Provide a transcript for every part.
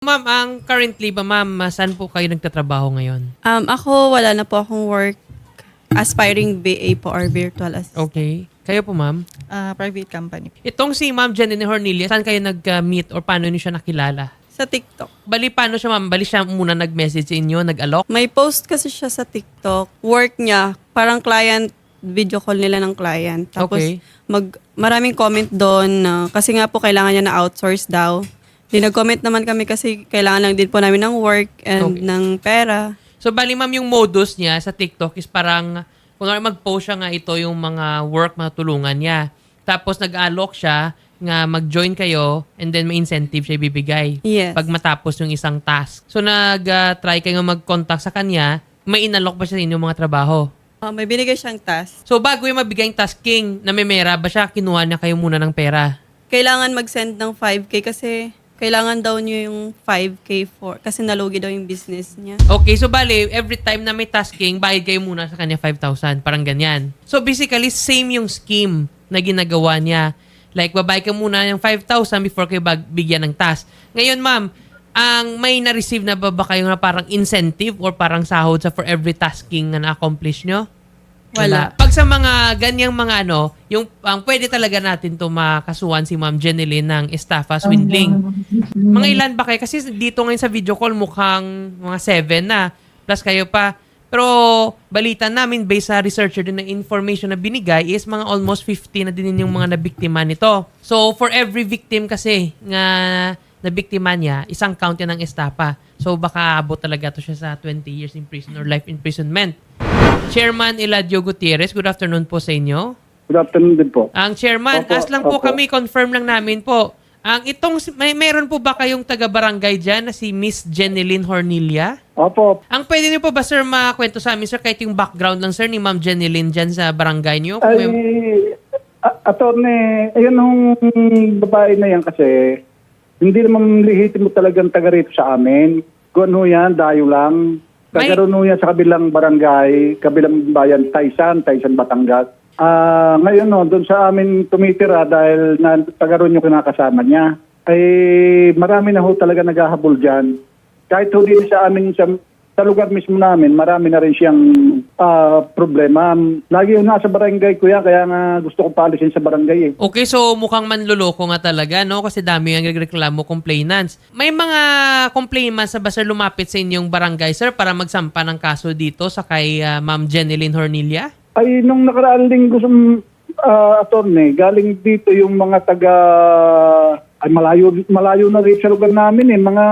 Ma'am, ang currently ba ma'am, saan po kayo nagtatrabaho ngayon? Um, ako, wala na po akong work. Aspiring BA po or virtual assistant. Okay. Kayo po ma'am? Ah, private company. Itong si Ma'am Janine Hornilia, saan kayo nag-meet or paano niyo siya nakilala? Sa TikTok. Bali, paano siya ma'am? Bali siya muna nag-message sa inyo, nag-alok? May post kasi siya sa TikTok. Work niya, parang client, video call nila ng client. Tapos, Okay. mag, maraming comment doon na, kasi nga po kailangan niya na outsource daw. Di nag-comment naman kami kasi kailangan lang din po namin ng work and Okay. ng pera. So, bali ma'am, yung modus niya sa TikTok is parang, kung mag-post siya nga ito yung mga work, mga tulungan niya. Tapos, nag-alok siya nga mag-join kayo and then may incentive siya ibibigay. Yes. Pag matapos yung isang task. So, nag-try kayo mag-contact sa kanya, may inalok ba siya sa inyong mga trabaho? Ah, may binigay siyang task. So, bago yung mabigay yung tasking na may mera, ba siya kinuha niya kayo muna ng pera? Kailangan mag-send ng 5K kasi kailangan daw niyo yung 5K for, kasi nalugi daw yung business niya. Okay, so bali, every time na may tasking, bayad kayo muna sa kanya 5,000. Parang ganyan. So basically, same yung scheme na ginagawa niya. Like, babayad ka muna ng 5,000 before kayo bigyan ng task. Ngayon, ma'am, ang may na-receive na ba ba kayo na parang incentive or parang sahod sa for every tasking na na-accomplish nyo? Wala. Pag sa mga ganyang mga ano, yung ang pwede talaga natin to makasuhan si Ma'am Jeneline ng estafa swindling. Mga ilan ba kayo? Kasi dito ngayon sa video call mukhang mga seven na. Plus kayo pa. Pero balita namin based sa researcher din na information na binigay is mga almost 50 na din yung mga nabiktima nito. So for every victim kasi nga nabiktima niya, isang count yan ng estafa. So baka abot talaga to siya sa 20 years in prison or life imprisonment. Chairman Eladio Gutierrez, good afternoon po sa inyo. Good afternoon din po. Ang chairman, Opo, as lang po opo. kami, confirm lang namin po. Ang itong, may meron po ba kayong taga-barangay dyan na si Miss Jeneline Hornilia? Opo, Ang pwede niyo po ba sir makwento sa amin sir kahit yung background lang sir ni Ma'am Jeneline dyan sa barangay niyo? Ay, may- attorney, ayun nung babae na yan kasi, hindi naman lihitin mo talagang taga rito sa amin. Kung ano yan, dayo lang. May- Taga ron yan sa kabilang barangay, kabilang bayan, Taysan, Taysan, Batangas. Ah, ngayon no, doon sa amin tumitira dahil na, taga ron yung kinakasama niya. Ay marami na ho talaga naghahabol dyan. Kahit hindi sa amin sa, sa lugar mismo namin, marami na rin siyang ah, problema. Lagi yung nasa barangay ko yan, kaya nga gusto ko paalisin sa barangay eh. Okay, so mukhang manluloko nga talaga, no? Kasi dami ang nagreklamo complainants. May mga complainants na ba sir lumapit sa inyong barangay, sir, para magsampa ng kaso dito sa kay ah, Ma'am Jeneline Hornilia? Ay, nung nakaraan linggo sa uh, attorney, galing dito yung mga taga ay malayo malayo na rin sa lugar namin eh. Mga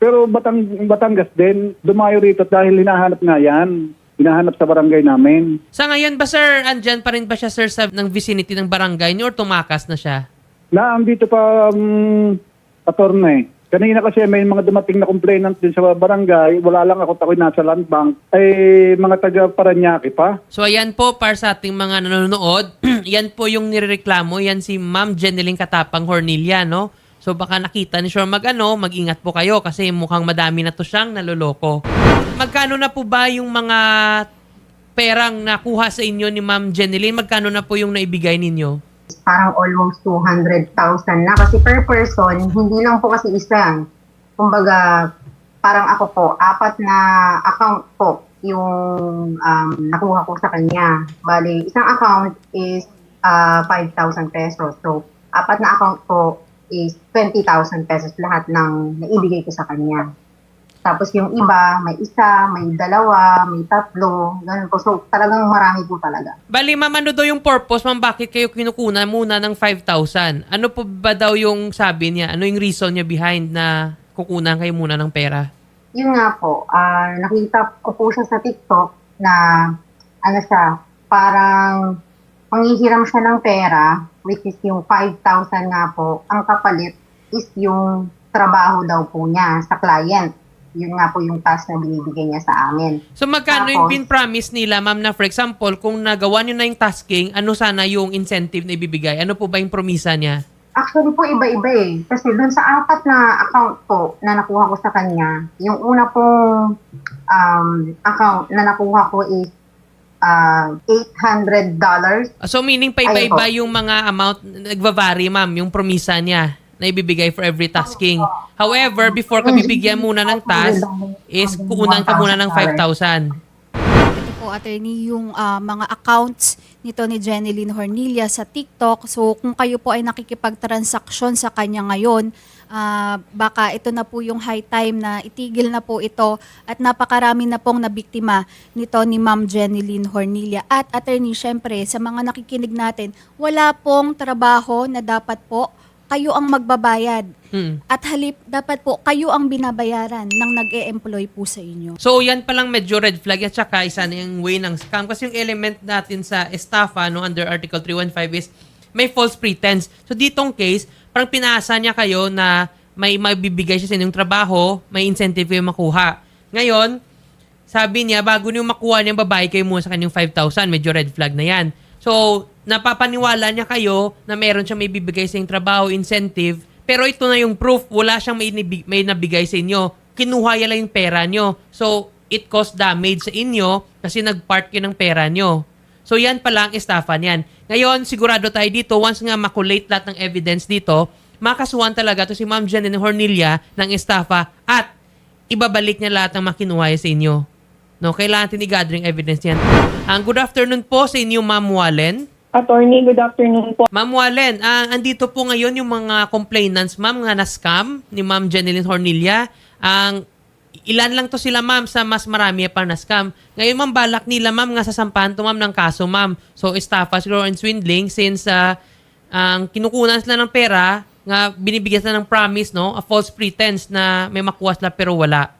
pero Batang Batangas din dumayo rito dahil hinahanap nga yan. Hinahanap sa barangay namin. Sa ngayon ba, sir, andyan pa rin ba siya, sir, sa ng vicinity ng barangay niyo or tumakas na siya? na dito pa um, attorney kanina kasi may mga dumating na complainant din sa barangay wala lang ako ako'y nasa land bank ay mga taga Paranaque pa So, ayan po, para sa ating mga nanonood, yan po yung nirereklamo. Yan si Ma'am Jeneline Katapang Hornilia, no? So, baka nakita ni Sure mag-ano, mag-ingat po kayo kasi mukhang madami na to siyang naloloko. Magkano na po ba yung mga perang nakuha sa inyo ni Ma'am Jeneline? Magkano na po yung naibigay ninyo? Parang almost 200,000 na kasi per person, hindi lang po kasi isa. Kumbaga, parang ako po, apat na account po yung um, nakuha ko sa kanya. Bali, isang account is uh, 5,000 pesos. So, apat na account po is 20,000 pesos lahat ng naibigay ko sa kanya. Tapos yung iba, may isa, may dalawa, may tatlo, ganun po. So, talagang marami po talaga. Bali, ma'am, ano daw yung purpose, ma'am? Bakit kayo kinukuna muna ng 5,000? Ano po ba daw yung sabi niya? Ano yung reason niya behind na kukunan kayo muna ng pera? yun nga po, ah, nakita ko po siya sa TikTok na ano siya, parang manghihiram siya ng pera, which is yung 5,000 nga po. Ang kapalit is yung trabaho daw po niya sa client. Yun nga po yung task na binibigay niya sa amin. So magkano yung Tapos- pin-promise nila, ma'am, na for example, kung nagawa nyo na yung tasking, ano sana yung incentive na ibibigay? Ano po ba yung promisa niya? Actually po iba-iba eh. Kasi doon sa apat na account po na nakuha ko sa kanya, yung una pong um, account na nakuha ko is uh, $800. So meaning pa iba-iba yung mga amount, nagva-vary, ma'am, yung promisa niya. Na ibibigay for every tasking. However, before ka bibigyan muna ng task, is kukunan ka muna ng 5,000. Ito po, attorney, yung ah, mga accounts nito ni Jeneline Hornilia sa TikTok. So, kung kayo po ay nakikipagtransaksyon sa kanya ngayon, ah, baka ito na po yung high time na itigil na po ito at napakarami na pong nabiktima nito ni Ma'am Jeneline Hornilia. At attorney, syempre, sa mga nakikinig natin, wala pong trabaho na dapat po kayo ang magbabayad. Hmm. At halip, dapat po kayo ang binabayaran ng nag-e-employ po sa inyo. So, yan palang medyo red flag at saka isa na yung way ng scam. Kasi yung element natin sa estafa no, under Article 315 is may false pretense. So, ditong case, parang pinasa niya kayo na may mabibigay siya sa inyong trabaho, may incentive kayo makuha. Ngayon, sabi niya, bago niyo makuha niya babae kayo muna sa kanyang 5,000. Medyo red flag na yan. So, napapaniwala niya kayo na meron siyang may bibigay sa trabaho, incentive, pero ito na yung proof, wala siyang may, may nabigay sa inyo. Kinuha niya lang yung pera niyo. So, it caused damage sa inyo kasi nag-part kayo ng pera niyo. So, yan pala ang estafa niyan. Ngayon, sigurado tayo dito, once nga makulate lahat ng evidence dito, makasuhan talaga to si Ma'am Janine Hornilia ng estafa at ibabalik niya lahat ng makinuha sa inyo. No, kailangan natin i-gathering evidence yan. Ang good afternoon po sa inyo, Ma'am Wallen. Attorney, good afternoon po. Ma'am Wallen, ah, andito po ngayon yung mga complainants, ma'am, nga na-scam ni Ma'am Jeneline Hornilia. Ang ilan lang to sila, ma'am, sa mas marami pa na-scam. Ngayon, ma'am, balak nila, ma'am, nga sasampahan to, ma'am, ng kaso, ma'am. So, estafa siguro and swindling since ah, ang kinukunan sila ng pera, nga binibigyan sila ng promise, no? A false pretense na may makuha sila pero wala.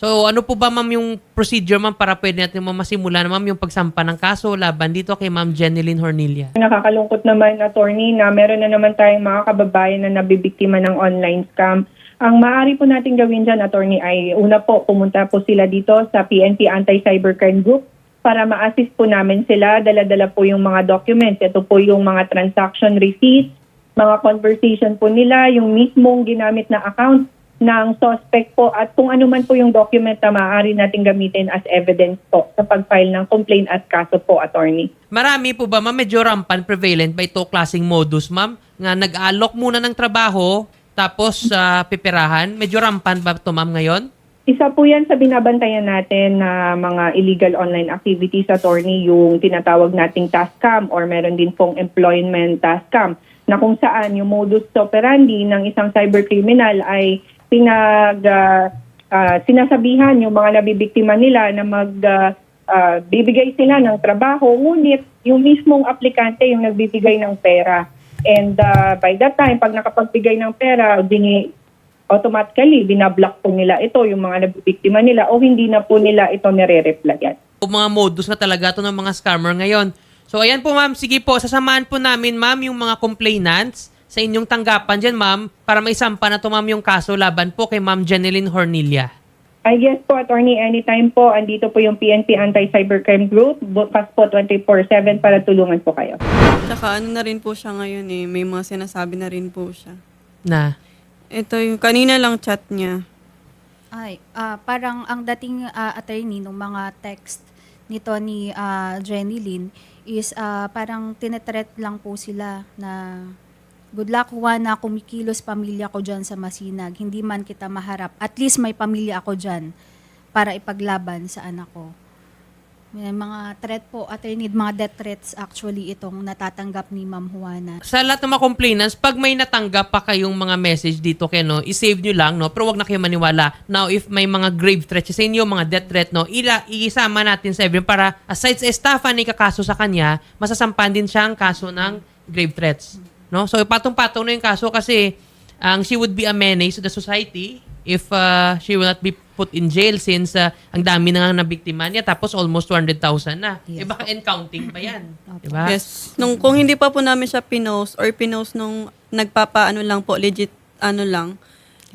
So, ano po ba, ma'am, yung procedure, ma'am, para pwede natin ma'am, masimula na, ma'am, yung pagsampa ng kaso laban dito kay Ma'am Jeneline Hornilia? Nakakalungkot naman, attorney, na meron na naman tayong mga kababayan na nabibiktima ng online scam. Ang maaari po natin gawin dyan, attorney, ay una po, pumunta po sila dito sa PNP Anti-Cybercrime Group para ma-assist po namin sila. Dala-dala po yung mga documents. Ito po yung mga transaction receipts, mga conversation po nila, yung mismong ginamit na account ng suspect po at kung ano man po yung document na maaari natin gamitin as evidence po sa pag-file ng complaint at kaso po, attorney. Marami po ba, ma'am, medyo rampant, prevalent ba ito klaseng modus, ma'am? Nga nag-alok muna ng trabaho, tapos sa pipirahan. Medyo rampant ba ito, ma'am, ngayon? Isa po yan sa binabantayan natin na mga illegal online activities, attorney, yung tinatawag nating task scam or meron din pong employment task scam na kung saan yung modus operandi ng isang cybercriminal ay pinag ah, ah, sinasabihan yung mga nabibiktima nila na mag ah, ah, bibigay sila ng trabaho ngunit yung mismong aplikante yung nagbibigay ng pera and ah, by that time pag nakapagbigay ng pera dini automatically binablock po nila ito yung mga nabibiktima nila o hindi na po nila ito nire-replyan. Mga modus na talaga to ng mga scammer ngayon. So, ayan po, ma'am. Sige po, sasamahan po namin, ma'am, yung mga complainants sa inyong tanggapan dyan, ma'am, para may sampa na to, ma'am, yung kaso laban po kay Ma'am Jeneline Hornilia. I guess po, attorney, anytime po, andito po yung PNP Anti-Cybercrime Group, bukas po 24-7 para tulungan po kayo. Tsaka ano na rin po siya ngayon eh. May mga sinasabi na rin po siya. Na. Ito yung kanina lang chat niya. Ay, ah, parang ang dating ah, attorney ng mga text nito ni ah, Jenny Lynn is ah, parang tinetret lang po sila na good luck Juan na kumikilos pamilya ko dyan sa Masinag. Hindi man kita maharap. At least may pamilya ako dyan para ipaglaban sa anak ko. May mga threat po, attorney, mga death threats actually itong natatanggap ni Ma'am Juana. Sa lahat ng mga complainants, pag may natanggap pa kayong mga message dito kay no, i-save nyo lang, no? Pero wag na kayo maniwala. Now, if may mga grave threats sa inyo, mga death threat, no? Ila, iisama natin sa evidence para aside sa estafa na ikakaso sa kanya, masasampan din siya ang kaso ng grave threats. No? So, patong-patong na yung kaso kasi ang she would be a menace to the society if uh, she will not be put in jail since uh, ang dami na nga nabiktima niya tapos almost 200,000 na. Yes. baka and counting pa yan. diba? Yes. Nung, kung hindi pa po namin siya pinost or pinost nung nagpapaano lang po, legit ano lang,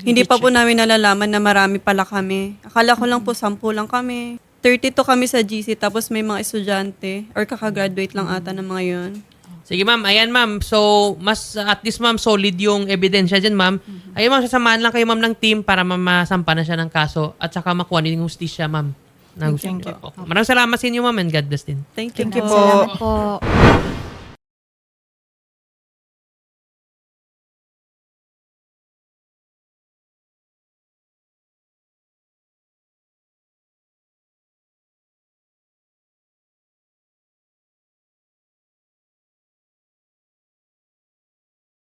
hindi pa po namin nalalaman na marami pala kami. Akala ko lang po, sampu lang kami. 32 kami sa GC, tapos may mga estudyante or kakagraduate lang ata ng mga yun. Sige ma'am, ayan ma'am. So, mas uh, at least ma'am solid yung ebidensya dyan ma'am. Ayun ma'am, sasamahan lang kayo ma'am ng team para ma'am masampa na siya ng kaso at saka makuha din yung hustisya ma'am. Na gusto Thank niyo. Maraming salamat sa inyo ma'am and God bless din. Thank you Thank you po. Salamat po.